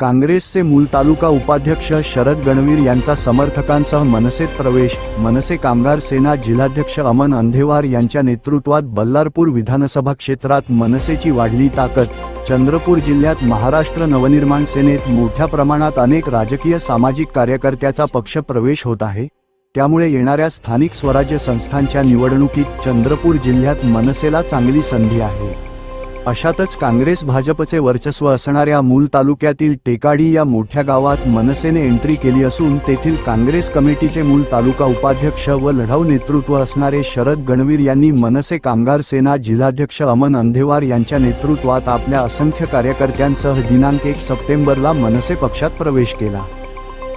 काँग्रेसचे मूल तालुका उपाध्यक्ष शरद गणवीर यांचा समर्थकांसह मनसेत प्रवेश मनसे कामगार सेना जिल्हाध्यक्ष अमन अंधेवार यांच्या नेतृत्वात बल्लारपूर विधानसभा क्षेत्रात मनसेची वाढली ताकद चंद्रपूर जिल्ह्यात महाराष्ट्र नवनिर्माण सेनेत मोठ्या प्रमाणात अनेक राजकीय सामाजिक कार्यकर्त्याचा पक्ष प्रवेश होत आहे. त्यामुळे येणाऱ्या स्थानिक स्वराज्य संस्थांच्या निवडणुकीत चंद्रपूर जिल्ह्यात मनसेला चांगली संधी आहे. अशातच काँग्रेस भाजपचे वर्चस्व असणाऱ्या मूल तालुक्यातील टेकाडी या मोठ्या गावात मनसेने एंट्री केली असून तेथील काँग्रेस कमिटीचे मूल तालुका उपाध्यक्ष व लढाऊ नेतृत्व असणारे शरद गणवीर यांनी मनसे कामगार सेना जिल्हाध्यक्ष अमन अंधेवार यांच्या नेतृत्वात आपल्या असंख्य कार्यकर्त्यांसह दिनांक एक सप्टेंबरला मनसे पक्षात प्रवेश केला.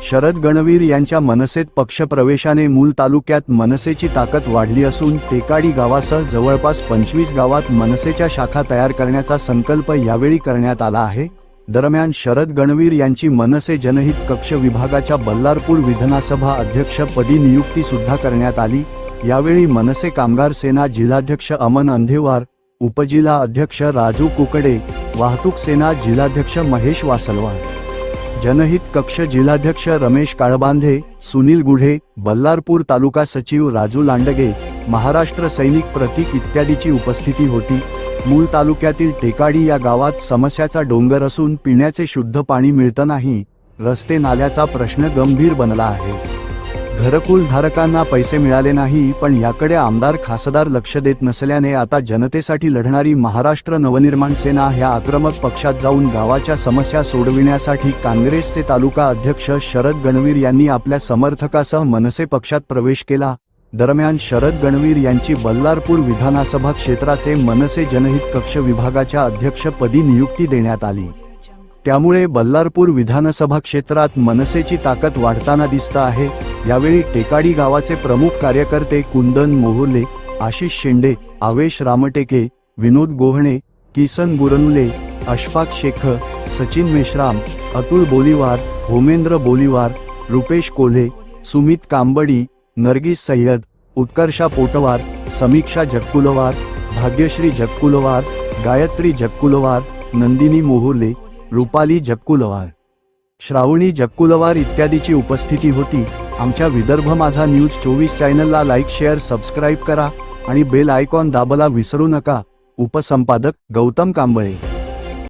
शरद गणवीर यांच्या मनसेत पक्षप्रवेशाने मूल तालुक्यात मनसेची ताकद वाढली असून टेकाडी गावासह जवळपास पंचवीस गावात मनसेच्या शाखा तयार करण्याचा संकल्प यावेळी करण्यात आला आहे. दरम्यान शरद गणवीर यांची मनसे जनहित कक्ष विभागाच्या बल्लारपूर विधानसभा अध्यक्षपदी नियुक्ती सुद्धा करण्यात आली. यावेळी मनसे कामगार सेना जिल्हाध्यक्ष अमन अंधेवार उपजिल्हा अध्यक्ष राजू कुकडे वाहतूक सेना जिल्हाध्यक्ष महेश वासलवार जनहित कक्ष जिल्हाध्यक्ष रमेश काळबांधे सुनील गुढे बल्लारपूर तालुका सचिव राजू लांडगे महाराष्ट्र सैनिक प्रतीक इत्यादीची उपस्थिती होती. मूळ तालुक्यातील टेकाडी या गावात समस्याचा डोंगर असून पिण्याचे शुद्ध पाणी मिळतं नाही. रस्ते नाल्याचा प्रश्न गंभीर बनला आहे. घरकुल धारकांना पैसे मिळाले नाही पण याकडे आमदार खासदार लक्ष देत नसल्याने आता जनतेसाठी लढणारी महाराष्ट्र नवनिर्माण सेना ह्या आक्रमक पक्षात जाऊन गावाच्या समस्या सोडविण्यासाठी काँग्रेसचे तालुका अध्यक्ष शरद गणवीर यांनी आपल्या समर्थकासह मनसे पक्षात प्रवेश केला. दरम्यान शरद गणवीर यांची बल्लारपूर विधानसभा क्षेत्राचे मनसे जनहित कक्ष विभागाच्या अध्यक्षपदी नियुक्ती देण्यात आली. त्यामुळे बल्लारपूर विधानसभा क्षेत्रात मनसेची ताकद वाढताना दिसत आहे. यावेळी टेकाडी गावाचे प्रमुख कार्यकर्ते कुंदन मोहुले आशिष शेंडे आवेश रामटेके विनोद गोहणे किसन गुरनुले अशफाक शेख सचिन मेश्राम अतुल बोलीवार होमेंद्र बोलीवार रुपेश कोल्हे सुमित कांबडी नरगिस सय्यद उत्कर्षा पोटवार समीक्षा जगकुलवार भाग्यश्री जगकुलवार गायत्री जगकुलवार नंदिनी मोहुले रुपाली झपकुलवार श्रावणी झपकुलवार इत्यादीची उपस्थिती होती. आमच्या विदर्भ माझा न्यूज चोवीस चॅनलला लाईक शेअर सबस्क्राईब करा आणि बेल आयकॉन दाबला विसरू नका. उपसंपादक गौतम कांबळे.